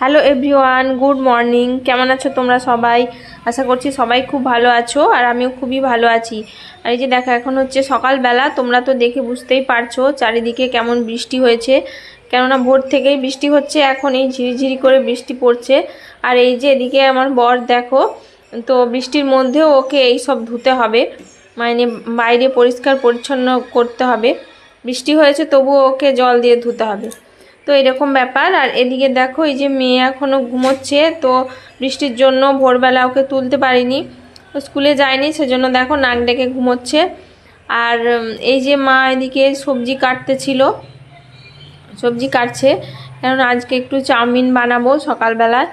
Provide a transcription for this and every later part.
Hello everyone good morning কেমন আছো তোমরা সবাই? আশা করছি সবাই খুব ভালো আছো আর আমিও খুবই ভালো আছি। আর এই যে দেখো, এখন হচ্ছে সকালবেলা, তোমরা তো দেখে বুঝতেই পারছ চারিদিকে কেমন বৃষ্টি হয়েছে। কেননা ভোর থেকেই বৃষ্টি হচ্ছে, এখন এই ঝিরিঝিরি করে বৃষ্টি পড়ছে। আর এই যে এদিকে আমার বর, দেখো, তো বৃষ্টির মধ্যেও ওকে এই সব ধুতে হবে। মানে বাইরে পরিষ্কার পরিচ্ছন্ন করতে হবে। বৃষ্টি হয়েছে, তবুও ওকে জল দিয়ে ধুতে হবে। তো এরকম ব্যাপার। আর এদিকে দেখো, এই যে মেয়ে এখনও ঘুমোচ্ছে, তো বৃষ্টির জন্য ভোরবেলা ওকে তুলতে পারিনি। তো স্কুলে যায়নি, সেজন্য দেখো নাক ডেকে ঘুমোচ্ছে। আর এই যে মা এদিকে সবজি কাটতেছিল, সবজি কাটছে। কারণ আজকে একটু চাউমিন বানাবো সকালবেলায়।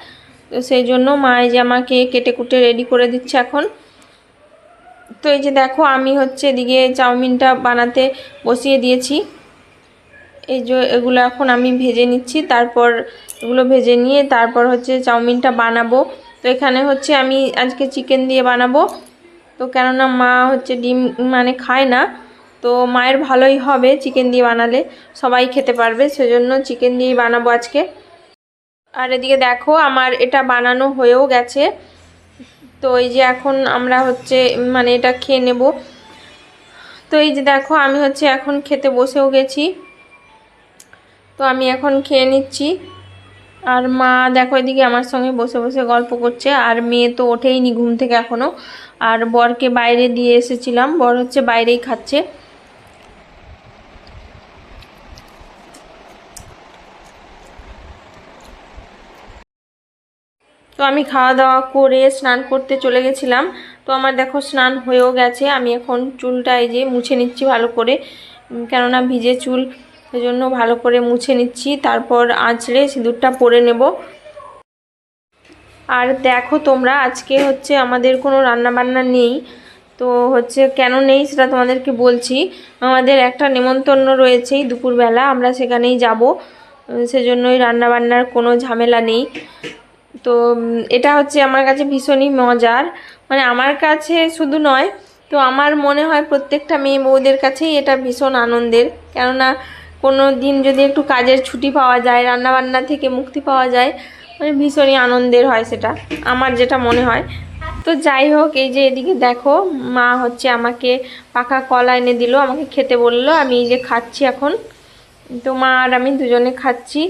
তো সেই জন্য মা এই যে আমাকে কেটে কুটে রেডি করে দিচ্ছে এখন। তো এই যে দেখো, আমি হচ্ছে এদিকে চাউমিনটা বানাতে বসিয়ে দিয়েছি। এই যে এগুলো এখন আমি ভেজে নিচ্ছি, তারপর এগুলো ভেজে নিয়ে তারপর হচ্ছে চাউমিনটা বানাবো। তো এখানে হচ্ছে আমি আজকে চিকেন দিয়ে বানাবো। তো কেননা মা হচ্ছে ডিম মানে খায় না, তো মায়ের ভালোই হবে চিকেন দিয়ে বানালে, সবাই খেতে পারবে, সেজন্য চিকেন দিয়েই বানাবো আজকে। আর এদিকে দেখো আমার এটা বানানো হয়েও গেছে। তো এই যে এখন আমরা হচ্ছে মানে এটা খেয়ে নেব। তো এই যে দেখো আমি হচ্ছে এখন খেতে বসেও গেছি। তো আমি এখন খেয়ে নিচ্ছি। আর মা দেখো এদিকে আমার সঙ্গে বসে বসে গল্প করছে। আর মেয়ে তো ওঠেইনি ঘুম থেকে এখনও আর বরকে বাইরে দিয়ে এসেছিলাম। বর হচ্ছে বাইরেই খাচ্ছে। তো আমি খাওয়া দাওয়া করে স্নান করতে চলে গেছিলাম। তো আমার দেখো স্নান হয়েও গেছে। আমি এখন চুলটা এই যে মুছে নিচ্ছি ভালো করে। কেননা ভিজে চুল। সেজন্য ভালো করে মুছে নিচ্ছি। তারপর আঁচড়ে সিঁদুরটা পরে নেব। আর দেখো তোমরা, আজকে হচ্ছে আমাদের কোনো রান্না বান্না নেই। তো হচ্ছে কেন নেই সেটা তোমাদেরকে বলছি। আমাদের একটা নেমন্তন্ন রয়েছেই দুপুরবেলা, আমরা সেখানেই যাব। সেজন্যই রান্না বান্নার কোনো ঝামেলা নেই। তো এটা হচ্ছে আমার কাছে ভীষণই মজার। মানে আমার কাছে শুধু নয়, তো আমার মনে হয় প্রত্যেকটা মেয়ে বউদের কাছেই এটা ভীষণ আনন্দের। কেননা কোনো দিন যদি একটু কাজের ছুটি পাওয়া যায়, রান্নাবান্না থেকে মুক্তি পাওয়া যায় মানে ভীষণই আনন্দের হয় সেটা, আমার যেটা মনে হয়। তো যাই হোক, এই যে এদিকে দেখো, মা হচ্ছে আমাকে পাকা কলা এনে দিল, আমাকে খেতে বলল, আমি এই যে খাচ্ছি এখন। তো মা আর আমি দুজনে খাচ্ছি।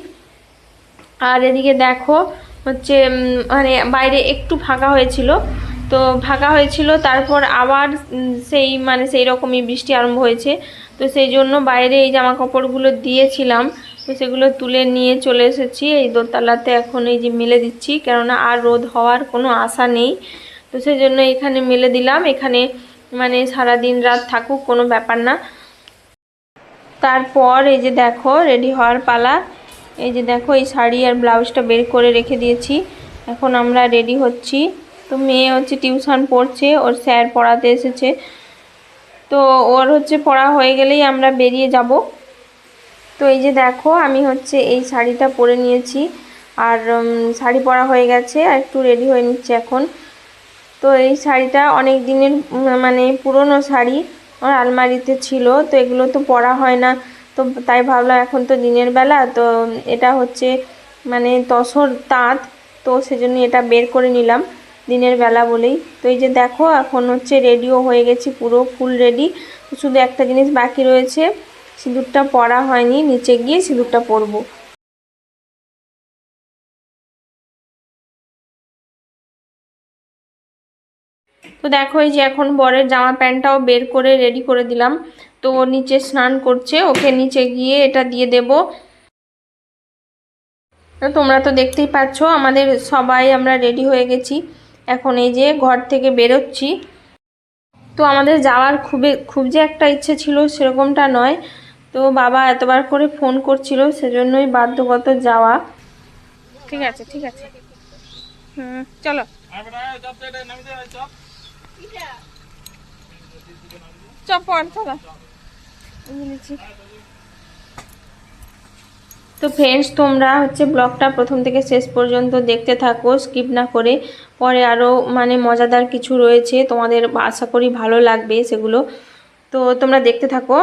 আর এদিকে দেখো, হচ্ছে মানে বাইরে একটু ফাঁকা হয়েছিল। তো ফাঁকা হয়েছিল, তারপর আবার সেই মানে সেই রকমই বৃষ্টি আরম্ভ হয়েছে। তো সেই জন্য বাইরে এই জামা কাপড়গুলো দিয়েছিলাম। তো সেগুলো তুলে নিয়ে চলে এসেছি। এই দোতলাতে এখন এই যে মেলে দিচ্ছি, কেননা আর রোদ হওয়ার কোনো আশা নেই। তো সেই জন্য এখানে মেলে দিলাম। এখানে মানে সারা দিন রাত থাকুক, কোনো ব্যাপার না। তারপর এই যে দেখো, রেডি হওয়ার পালা। এই যে দেখো, এই শাড়ি আর ব্লাউজটা বের করে রেখে দিয়েছি। এখন আমরা রেডি হচ্ছি। তো মেয়ে হচ্ছে টিউশন পড়ছে, ওর স্যার পড়াতে এসেছে। তো ওর হচ্ছে পড়া হয়ে গেলেই আমরা বেরিয়ে যাব। তো এই যে দেখো, আমি হচ্ছে এই শাড়িটা পরে নিয়েছি। আর শাড়ি পরা হয়ে গেছে, আর একটু রেডি হয়ে নিচ্ছে এখন। তো এই শাড়িটা অনেক দিনের মানে পুরনো শাড়ি, আমার আলমারিতে ছিল, তো এগুলো তো পরা হয় না। তো তাই ভাবলাম এখন তো দিনের বেলা, তো এটা হচ্ছে মানে তসর তাঁত, তো সেজন্য এটা বের করে নিলাম। দিনের বেলা বলেই। তো এই যে দেখো, এখন হচ্ছে রেডিও হয়ে গেছি পুরো ফুল রেডি শুধু একটা জিনিস বাকি রয়েছে, সিঁদুরটা পরা হয়নি, নিচে গিয়ে সিঁদুরটা পরবো। তো দেখো, এই যে এখন বরের জামা প্যান্টটাও বের করে রেডি করে দিলাম। তো নিচে স্নান করছে, ওকে নিচে গিয়ে এটা দিয়ে দেব। তোমরা তো দেখতেই পাচ্ছ, আমাদের সবাই আমরা রেডি হয়ে গেছি। এখন এই যে ঘর থেকে বেরোচ্ছি। তো আমাদের যাওয়ার খুবই, খুব যে একটা ইচ্ছে ছিল সেরকমটা নয়। তো বাবা এতবার করে ফোন করছিল, সেজন্যই বাধ্যগত যাওয়া। ঠিক আছে ঠিক আছে। হুম, চলো। চপ চলো। তো ফ্রেন্ডস তোমরা হচ্ছে ব্লগটা প্রথম থেকে শেষ পর্যন্ত দেখতে থাকো স্কিপ না করে পরে আরও মানে মজাদার কিছু রয়েছে তোমাদের আশা করি ভালো লাগবে সেগুলো তো তোমরা দেখতে থাকো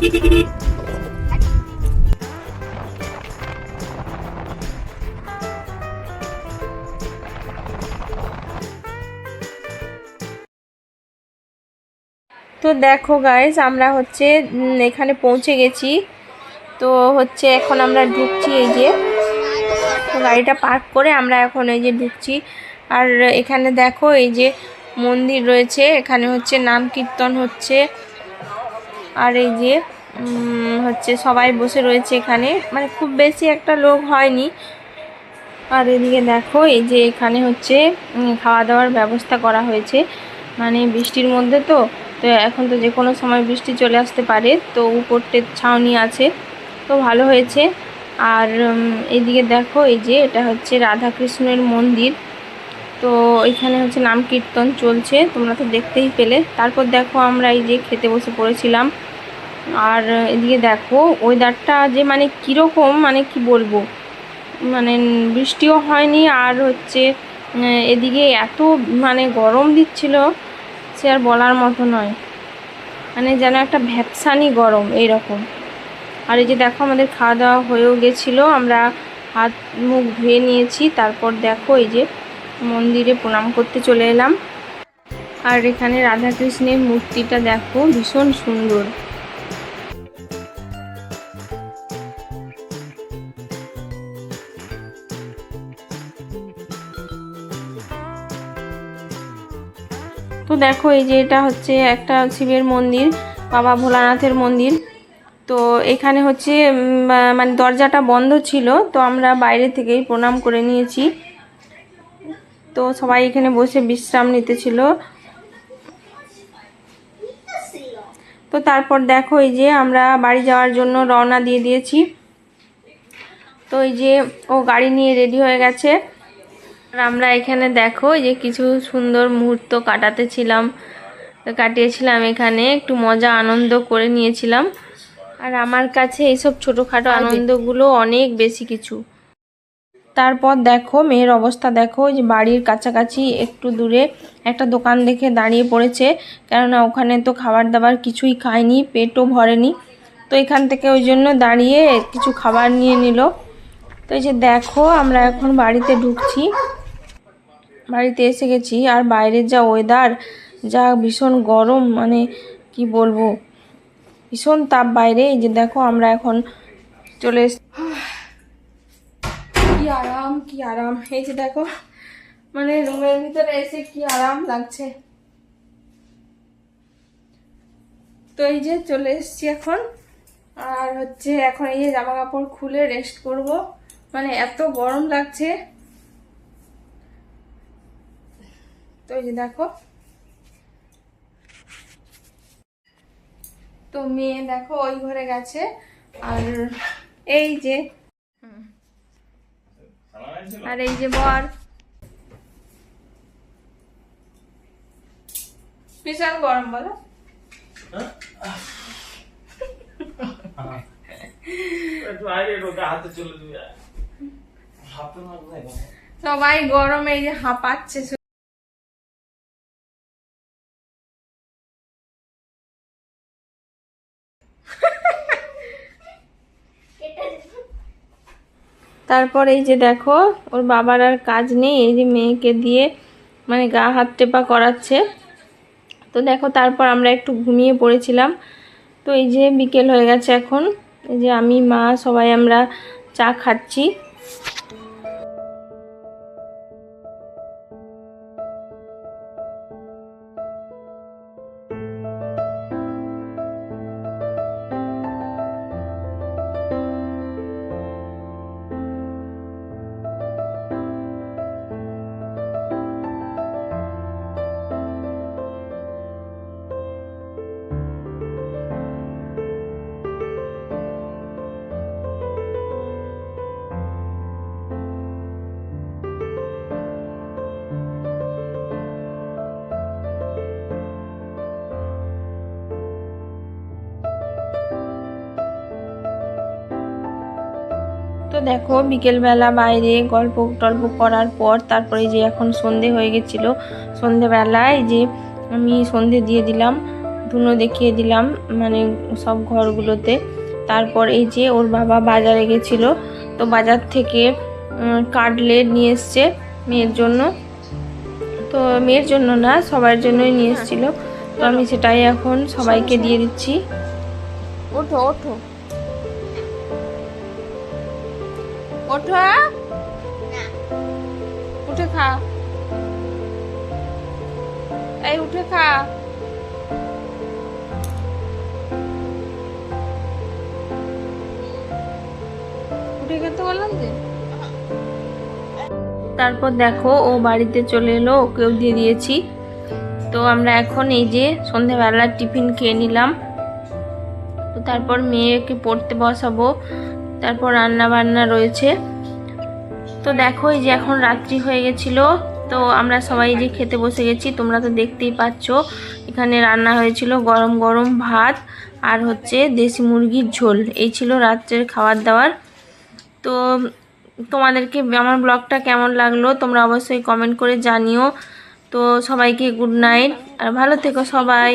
Beep, beep. দেখো গাইজ আমরা হচ্ছে এখানে পৌঁছে গেছি। তো হচ্ছে, এখন আমরা ঢুকছি এই যে গাড়িটা পার্ক করে আমরা এখন এই যে ঢুকছি। আর এখানে দেখো, এই যে মন্দির রয়েছে, এখানে হচ্ছে নাম কীর্তন হচ্ছে। আর এই যে হচ্ছে সবাই বসে রয়েছে এখানে। মানে খুব বেশি একটা লোক হয়নি। আর এদিকে দেখো, এই যে এখানে হচ্ছে খাওয়া দাওয়ার ব্যবস্থা করা হয়েছে। মানে বৃষ্টির মধ্যে তো তো এখন তো যে কোনো সময় বৃষ্টি চলে আসতে পারে তো উপরতে ছাউনি আছে তো ভালো হয়েছে। আর উম, এইদিকে দেখো এই যে এটা হচ্ছে রাধাকৃষ্ণের মন্দির। তো এখানে হচ্ছে নাম কীর্তন চলছে তোমরা তো দেখতেই পেলে। তারপর দেখো আমরা এই যে খেতে বসে পড়েছিলাম। আর এদিকে দেখো ওয়েদারটা যে মানে কীরকম মানে কি বলব? মানে বৃষ্টিও হয়নি আর হচ্ছে এদিকে এত মানে গরম দিচ্ছিল। সে আর বলার মতো নয়। মানে যেন একটা ভ্যাপসানি গরম এই রকম আর এই যে দেখো আমাদের খাওয়া দাওয়া হয়েও গেছিল, আমরা হাত মুখ ধুয়ে নিয়েছি, তারপর দেখো এই যে মন্দিরে প্রণাম করতে চলে এলাম। আর এখানে রাধাকৃষ্ণের মূর্তিটা দেখো, ভীষণ সুন্দর। দেখো এই যে এটা হচ্ছে একটা শিবের মন্দির, বাবা ভোলানাথের মন্দির। তো এখানে হচ্ছে মানে দরজাটা বন্ধ ছিল, তো আমরা বাইরে থেকেই প্রণাম করে নিয়েছি। তো সবাই এখানে বসে বিশ্রাম নিতেছিল। তো তারপর দেখো এই যে আমরা বাড়ি যাওয়ার জন্য রওনা দিয়ে দিয়েছি। তো এই যে ও গাড়ি নিয়ে রেডি হয়ে গেছে। আর আমরা এখানে দেখো যে কিছু সুন্দর মুহূর্ত কাটাতে ছিলাম কাটিয়েছিলাম এখানে একটু মজা আনন্দ করে নিয়েছিলাম। আর আমার কাছে এইসব ছোটোখাটো আনন্দগুলো অনেক বেশি কিছু। তারপর দেখো মেয়ের অবস্থা দেখো যে বাড়ির কাছাকাছি একটু দূরে একটা দোকান দেখে দাঁড়িয়ে পড়েছে কেননা ওখানে তো খাবার দাবার কিছুই খায়নি পেটও ভরেনি। তো এখান থেকে ওই জন্য দাঁড়িয়ে কিছু খাবার নিয়ে নিল। তো এই যে দেখো আমরা এখন বাড়িতে ঢুকছি। বাড়িতে এসে গেছি, আর বাইরের যা ওয়েদার যা ভীষণ গরম মানে কি বলব? ভীষণ তাপ বাইরে, এই যে দেখো আমরা এখন চলে কি আরাম কি আরাম। এই যে দেখো মানে রুমের ভিতরে এসে কি আরাম লাগছে। তো এই যে চলে এসেছি এখন, আর হচ্ছে এখন এই যে জামা কাপড় খুলে রেস্ট করব। মানে এত গরম লাগছে। তো এই যে দেখো। তো মেয়ে দেখো ওই ঘরে গেছে। আর এই যে আর এই যে বর। ভীষণ গরম বলো। গেল? সবাই গরমে এই যে হাঁপাচ্ছে। তারপর এই যে দেখো, ওর বাবার আর কাজ নেই, এই যে মেয়েকে দিয়ে মানে গা হাত টেপা করাচ্ছে। তো দেখো, তারপর আমরা একটু ঘুমিয়ে পড়েছিলাম। তো এই যে বিকেল হয়ে গেছে এখন, এই যে আমি, মা, সবাই আমরা চা খাচ্ছি। তো দেখো, বিকেলবেলা বাইরে গল্প টল্প করার পর তারপরে যে এখন সন্ধে হয়ে গেছিল, সন্ধেবেলায় যে আমি সন্ধে দিয়ে দিলাম, ধুনো দেখিয়ে দিলাম মানে সব ঘরগুলোতে। তারপর এই যে ওর বাবা বাজারে গেছিল, তো বাজার থেকে কাটলেট নিয়ে এসছে মেয়ের জন্য। তো মেয়ের জন্য না, সবার জন্যই নিয়ে এসেছিল। তো আমি সেটাই এখন সবাইকে দিয়ে দিচ্ছি। ওঠো ওঠো। ওঠো উঠে খা। এই, উঠে খা। উঠে খেতে বললাম যে? তারপর দেখো, ও বাড়িতে চলে এলো, ওকেও দিয়ে দিয়েছি। তো আমরা এখন এই যে সন্ধেবেলার টিফিন খেয়ে নিলাম। তো তারপর মেয়েকে পড়তে বসাবো। তারপর রান্না বান্না রয়েছে। তো দেখো, এই যে এখন রাত্রি হয়ে গেছিল, তো আমরা সবাই যে খেতে বসে গেছি, তোমরা তো দেখতেই পাচ্ছ, এখানে রান্না হয়েছিল গরম গরম ভাত আর হচ্ছে দেশি মুরগির ঝোল। এই ছিল রাত্রের খাবার দাবার। তো তোমাদেরকে আমার ব্লগটা কেমন লাগল, তোমরা অবশ্যই কমেন্ট করে জানিও। তো সবাইকে গুড নাইট আর ভালো থেকো সবাই।